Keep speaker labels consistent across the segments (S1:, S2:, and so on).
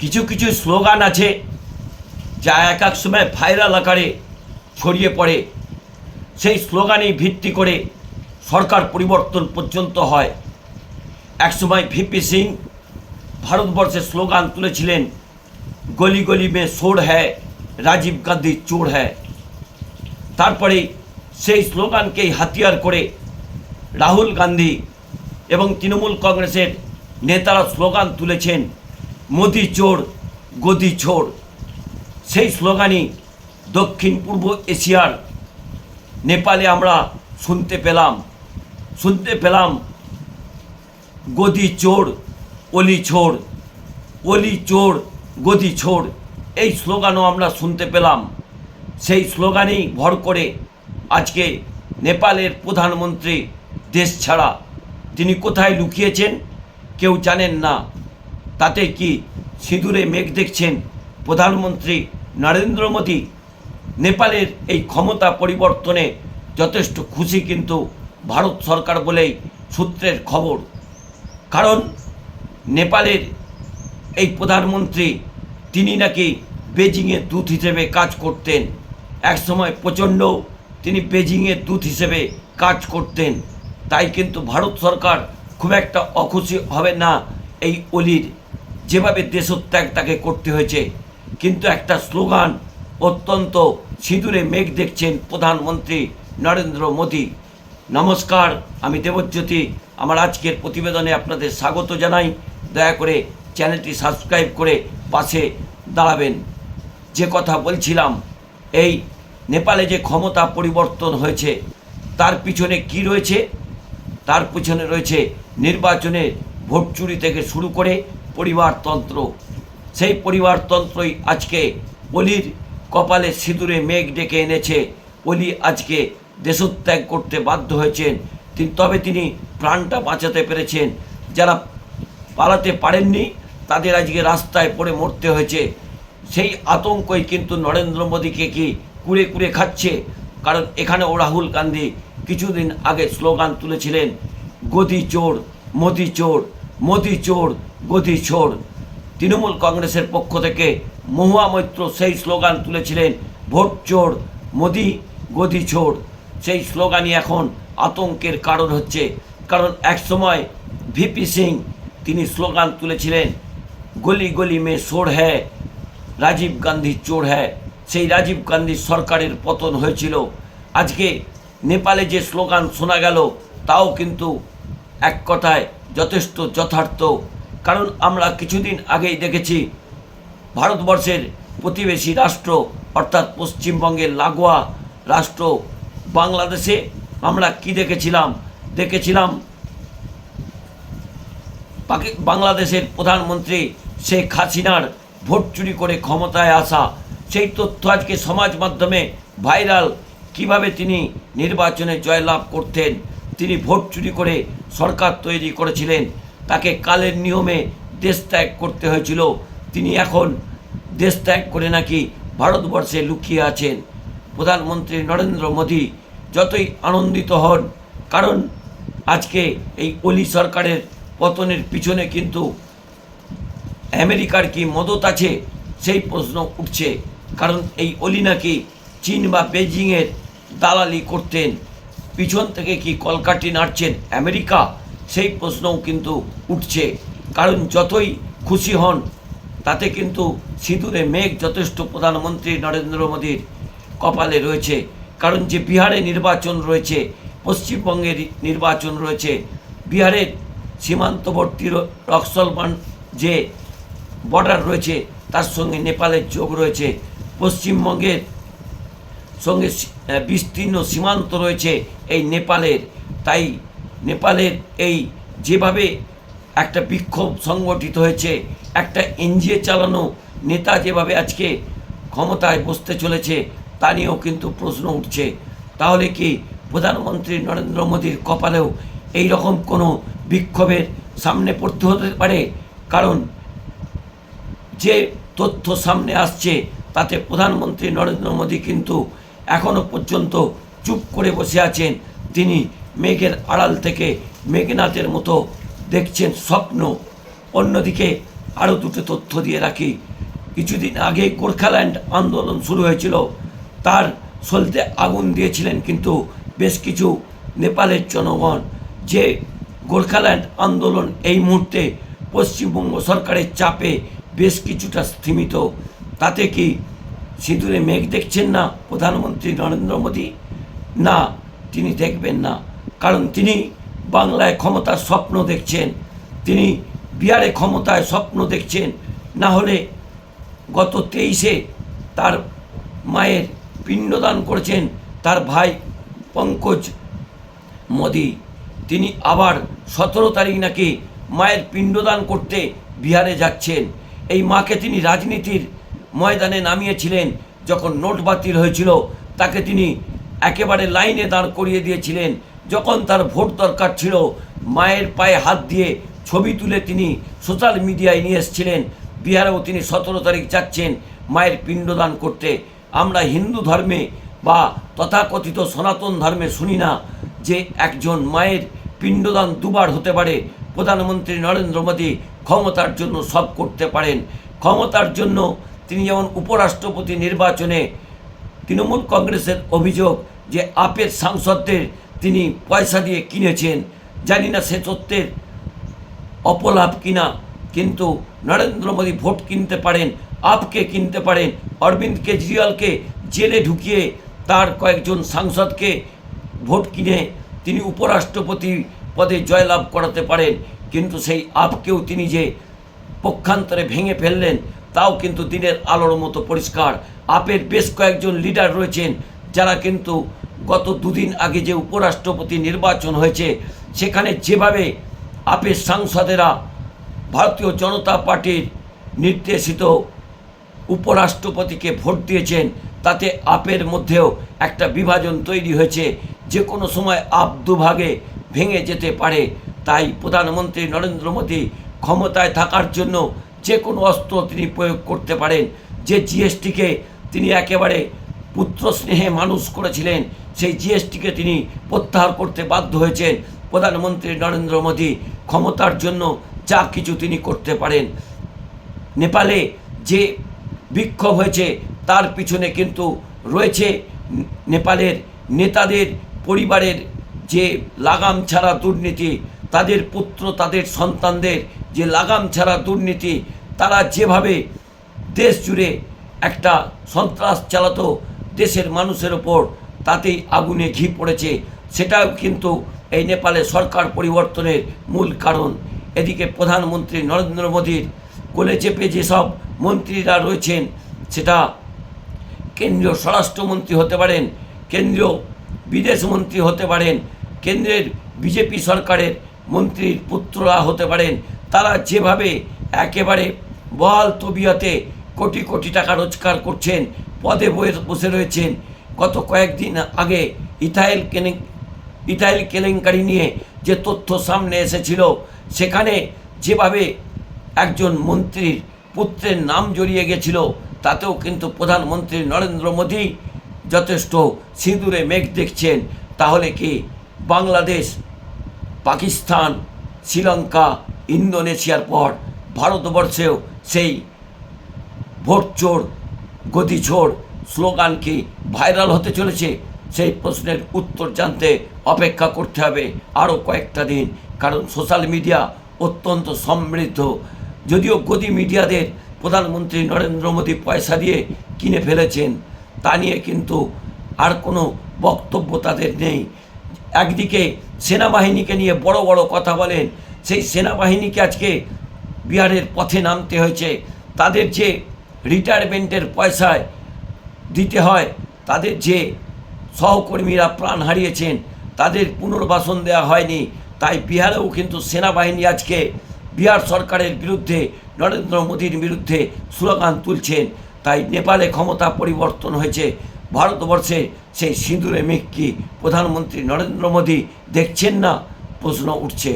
S1: কিছু কিছু স্লোগান আছে যা এক এক সময় ভাইরাল আকারে ছড়িয়ে পড়ে। সেই স্লোগানেই ভিত্তি করে সরকার পরিবর্তন পর্যন্ত হয়। একসময় ভিপি সিং ভারতবর্ষের স্লোগান তুলেছিলেন, গলি গলি মে সোর হ্যায়, রাজীব গান্ধী চোর হ্যায়। তারপরে সেই স্লোগানকেই হাতিয়ার করে রাহুল গান্ধী এবং তৃণমূল কংগ্রেসের নেতারা স্লোগান তুলেছেন মোদি চোর, গদি চোর। সেই স্লোগানই দক্ষিণ পূর্ব এশিয়ার নেপালে আমরা শুনতে পেলাম। শুনতে পেলাম গদি চোর, অলি ছোর অলি চোর, গদি ছোর এই স্লোগানও আমরা শুনতে পেলাম। সেই স্লোগানেই ভর করে আজকে নেপালের প্রধানমন্ত্রী দেশ ছাড়া। তিনি কোথায় লুকিয়েছেন কেউ জানেন না। তাতে কি সিঁদুরে মেঘ দেখছেন প্রধানমন্ত্রী নরেন্দ্র মোদী? নেপালের এই ক্ষমতা পরিবর্তনে যথেষ্ট খুশি কিন্তু ভারত সরকার বলেই সূত্রের খবর। কারণ নেপালের এই প্রধানমন্ত্রী, তিনি নাকি বেজিংয়ের দূত হিসেবে কাজ করতেন। একসময় প্রচণ্ড তিনি বেজিংয়ের দূত হিসেবে কাজ করতেন। তাই কিন্তু ভারত সরকার খুব একটা অখুশি হবে না এই অলির যেভাবে দেশত্যাগ তাকে করতে হয়েছে, কিন্তু একটা স্লোগান অত্যন্ত সিঁদুরে মেঘ দেখছেন প্রধানমন্ত্রী নরেন্দ্র মোদী। নমস্কার, আমি দেবজ্যোতি। আমার আজকের প্রতিবেদনে আপনাদের স্বাগত জানাই। দয়া করে চ্যানেলটি সাবস্ক্রাইব করে পাশে দাঁড়াবেন। যে কথা বলছিলাম, এই নেপালে যে ক্ষমতা পরিবর্তন হয়েছে, তার পিছনে কি রয়েছে? তার পিছনে রয়েছে নির্বাচনে ভোট চুরি থেকে শুরু করে পরিবারতন্ত্র। সেই পরিবারতন্ত্রই আজকে অলির কপালে সিঁদুরে মেঘ ডেকে এনেছে। অলি আজকে দেশত্যাগ করতে বাধ্য হয়েছেন। তিনি তবে তিনি প্রাণটা বাঁচাতে পেরেছেন। যারা পালাতে পারেননি, তাদের আজকে রাস্তায় পড়ে মরতে হয়েছে। সেই আতঙ্কই কিন্তু নরেন্দ্র মোদীকে কি কুড়ে কুড়ে খাচ্ছে? কারণ এখানেও রাহুল গান্ধী কিছুদিন আগে স্লোগান তুলেছিলেন, গদি চোর মোদি চোর মোদি চোর, গদি চোর। তৃণমূল কংগ্রেসের পক্ষ থেকে মহুয়া মৈত্র সেই স্লোগান তুলেছিলেন, ভোট চোর, মোদি, গদি চোর। সেই স্লোগানই এখন আতঙ্কের কারণ হচ্ছে। কারণ একসময় ভিপি সিং তিনি স্লোগান তুলেছিলেন, গলি গলি মে সোর হ্যায় রাজীব গান্ধী চোর হ্যায় সেই রাজীব গান্ধী সরকারের পতন হয়েছিল। আজকে নেপালে যে স্লোগান শোনা গেল, তাও কিন্তু এক কথায় যথেষ্ট, যথার্থ। কারণ আমরা কিছুদিন আগেই দেখেছি ভারতবর্ষের প্রতিবেশী রাষ্ট্র, অর্থাৎ পশ্চিমবঙ্গের লাগোয়া রাষ্ট্র, বাংলাদেশে আমরা কি দেখেছিলাম? দেখেছিলাম বাংলাদেশের প্রধানমন্ত্রী শেখ হাসিনার ভোট চুরি করে ক্ষমতায় আসা। সেই তথ্য আজকে সমাজ মাধ্যমে ভাইরাল। কীভাবে তিনি নির্বাচনে জয়লাভ করতেন? তিনি ভোট চুরি করে সরকার তৈরি করেছিলেন। তাকে কালের নিয়মে দেশ ত্যাগ করতে হয়েছিল। তিনি এখন দেশ ত্যাগ করে নাকি ভারতবর্ষে লুকিয়ে আছেন। প্রধানমন্ত্রী নরেন্দ্র মোদী যতই আনন্দিত হন, কারণ আজকে এই অলি সরকারের পতনের পিছনে কিন্তু আমেরিকার কি মদত আছে, সেই প্রশ্ন উঠছে। কারণ এই অলি নাকি চীন বা বেজিংয়ের দালালি করতেন। পিছন থেকে কি কলকাটি নাড়ছেন আমেরিকা? সেই প্রশ্নও কিন্তু উঠছে। কারণ যতই খুশি হন, তাতে কিন্তু সিঁদুরে মেঘ যথেষ্ট প্রধানমন্ত্রী নরেন্দ্র মোদীর কপালে রয়েছে। কারণ যে বিহারে নির্বাচন রয়েছে পশ্চিমবঙ্গের নির্বাচন রয়েছে, বিহারের সীমান্তবর্তী রক্সলমান যে বর্ডার রয়েছে, তার সঙ্গে নেপালের যোগ রয়েছে। পশ্চিমবঙ্গের সঙ্গে বিস্তীর্ণ সীমান্ত রয়েছে এই নেপালের। তাই নেপালের এই যেভাবে একটা বিক্ষোভ সংগঠিত হয়েছে, একটা এনজিও চালানো নেতা যেভাবে আজকে ক্ষমতায় বসতে চলেছে, তা নিয়েও কিন্তু প্রশ্ন উঠছে। তাহলে কি প্রধানমন্ত্রী নরেন্দ্র মোদীর কপালেও এই রকম কোনো বিক্ষোভের সামনে পড়তে হতে পারে? কারণ যে তথ্য সামনে আসছে, তাতে প্রধানমন্ত্রী নরেন্দ্র মোদী কিন্তু এখনও পর্যন্ত চুপ করে বসে আছেন। তিনি মেঘের আড়াল থেকে মেঘনাথের মতো দেখছেন স্বপ্ন। অন্যদিকে আরও দুটো তথ্য দিয়ে রাখি। কিছুদিন আগে গোর্খাল্যান্ড আন্দোলন শুরু হয়েছিল। তার সলতে আগুন দিয়েছিলেন কিন্তু বেশ কিছু নেপালের জনগণ। যে গোর্খাল্যান্ড আন্দোলন এই মুহূর্তে পশ্চিমবঙ্গ সরকারের চাপে বেশ কিছুটা স্থিমিত। তাতে কি সিঁদুরে মেঘ দেখছেন না প্রধানমন্ত্রী নরেন্দ্র মোদী? না, তিনি দেখবেন না। কারণ তিনি বাংলায় ক্ষমতার স্বপ্ন দেখছেন। তিনি বিহারে ক্ষমতায় স্বপ্ন দেখছেন। না হলে গত তেইশে তার মায়ের পিণ্ডদান করেছেন তার ভাই পঙ্কজ মোদি। তিনি আবার সতেরো তারিখ নাকি মায়ের পিণ্ডদান করতে বিহারে যাচ্ছেন। এই মাকে তিনি রাজনীতির ময়দানে নামিয়েছিলেন। যখন নোট বাতিল হয়েছিল, তাকে তিনি একেবারে লাইনে দাঁড় করিয়ে দিয়েছিলেন। যখন তার ভোট দরকার ছিল, মায়ের পায়ে হাত দিয়ে ছবি তুলে তিনি সোশ্যাল মিডিয়ায় নিয়ে এসেছিলেন। বিহারেও তিনি সতেরো তারিখ যাচ্ছেন মায়ের পিণ্ডদান করতে। আমরা হিন্দু ধর্মে বা তথাকথিত সনাতন ধর্মে শুনি না যে একজন মায়ের পিণ্ডদান দুবার হতে পারে। প্রধানমন্ত্রী নরেন্দ্র মোদী ক্ষমতার জন্য সব করতে পারেন। ক্ষমতার জন্য তিনি যেমন উপরাষ্ট্রপতি নির্বাচনে তৃণমূল কংগ্রেসের অভিযোগ যে আপের সাংসদদের তিনি পয়সা দিয়ে কিনেছেন, জানি না সে তথ্যের অপলাভ কিনা, কিন্তু নরেন্দ্র মোদী ভোট কিনতে পারেন, আপকে কিনতে পারেন, অরবিন্দ কেজরিওয়ালকে জেলে ঢুকিয়ে তার কয়েকজন সাংসদকে ভোট কিনে তিনি উপরাষ্ট্রপতি পদে জয়লাভ করাতে পারেন, কিন্তু সেই আপকেও তিনি যে পক্ষান্তরে ভেঙে ফেললেন তাও কিন্তু দিনের আলোর মতো পরিষ্কার। আপের বেশ কয়েকজন লিডার রয়েছেন, যারা কিন্তু গত দুদিন আগে যে উপরাষ্ট্রপতি নির্বাচন হয়েছে, সেখানে যেভাবে আপের সাংসদেরা ভারতীয় জনতা পার্টির নির্দেশিত উপরাষ্ট্রপতিকে ভোট দিয়েছেন, তাতে আপের মধ্যেও একটা বিভাজন তৈরি হয়েছে। যে কোনো সময় আপ দুভাগে ভেঙে যেতে পারে, তাই প্রধানমন্ত্রী নরেন্দ্র মোদী ক্ষমতায় থাকার জন্য যে কোনো অস্ত্র তিনি প্রয়োগ করতে পারেন, যে জিএসটিকে তিনি একেবারে পুত্র স্নেহে মানুষ করেছিলেন, সেই জিএসটিকে তিনি প্রত্যাহার করতে বাধ্য হয়েছেন। প্রধানমন্ত্রী নরেন্দ্র মোদী ক্ষমতার জন্য যা কিছু তিনি করতে পারেন। নেপালে যে বিক্ষোভ হয়েছে, তার পিছনে কিন্তু রয়েছে নেপালের নেতাদের, পরিবারের যে লাগাম ছাড়া দুর্নীতি তাদের পুত্র, তাদের সন্তানদের যে লাগাম ছাড়া দুর্নীতি, তারা যেভাবে দেশ জুড়ে একটা সন্ত্রাস চালাতো দেশের মানুষের ওপর, তাতেই আগুনে ঘি পড়েছে। সেটাও কিন্তু এই নেপালে সরকার পরিবর্তনের মূল কারণ। এদিকে প্রধানমন্ত্রী নরেন্দ্র মোদীর কোলে চেপে যেসব মন্ত্রীরা রয়েছেন, সেটা কেন্দ্রীয় স্বরাষ্ট্রমন্ত্রী হতে পারেন, কেন্দ্রীয় বিদেশমন্ত্রী হতে পারেন, কেন্দ্রের বিজেপি সরকারের মন্ত্রীর পুত্ররা হতে পারেন, তারা যেভাবে একেবারে বল তবিয়তে কোটি কোটি টাকা রোজগার করছেন, পদে বয়ে বসে রয়েছেন, গত কয়েকদিন আগে ইথাইল কেনে ইথাইল কেলেঙ্কারি নিয়ে যে তথ্য সামনে এসেছিল, সেখানে যেভাবে একজন মন্ত্রীর পুত্রের নাম জড়িয়ে গেছিল, তাতেও কিন্তু প্রধানমন্ত্রী নরেন্দ্র মোদী যথেষ্ট সিঁদুরে মেঘ দেখছেন, তাহলে কি বাংলাদেশ পাকিস্তান, শ্রীলঙ্কা, ইন্দোনেশিয়ার পর ভারতবর্ষেও সেই ভোট চোর গদি ছোড় স্লোগান কি ভাইরাল হতে চলেছে? সেই প্রশ্নের উত্তর জানতে অপেক্ষা করতে হবে আরও কয়েকটা দিন, কারণ সোশ্যাল মিডিয়া অত্যন্ত সমৃদ্ধ। যদিও গদি মিডিয়াদের প্রধানমন্ত্রী নরেন্দ্র মোদী পয়সা দিয়ে কিনে ফেলেছেন, তা নিয়ে কিন্তু আর কোনো বক্তব্য তাদের নেই। একদিকে সেনাবাহিনীকে নিয়ে বড় বড় কথা বলেন, সেই সেনাবাহিনীকে আজকে বিহারের পথে নামতে হয়েছে। তাদের যে রিটায়ারমেন্টের পয়সায় দিতে হয়, তাদের যে সহকর্মীরা প্রাণ হারিয়েছেন, তাদের পুনর্বাসন দেওয়া হয়নি। তাই বিহারেও কিন্তু সেনাবাহিনী আজকে বিহার সরকারের বিরুদ্ধে, নরেন্দ্র মোদীর বিরুদ্ধে স্লোগান তুলছেন। তাই নেপালে ক্ষমতা পরিবর্তন হয়েছে। ভারতবর্ষে সেই সিঁদুরে মেঘ কি প্রধানমন্ত্রী নরেন্দ্র মোদী দেখছেন না? প্রশ্ন উঠছে।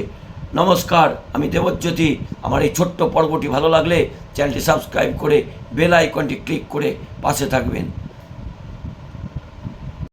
S1: নমস্কার, আমি দেবজ্যোতি। আমার এই ছোট্ট পর্বটি ভালো লাগলে চ্যানেলটি সাবস্ক্রাইব করে বেল আইকনটি ক্লিক করে পাশে থাকবেন।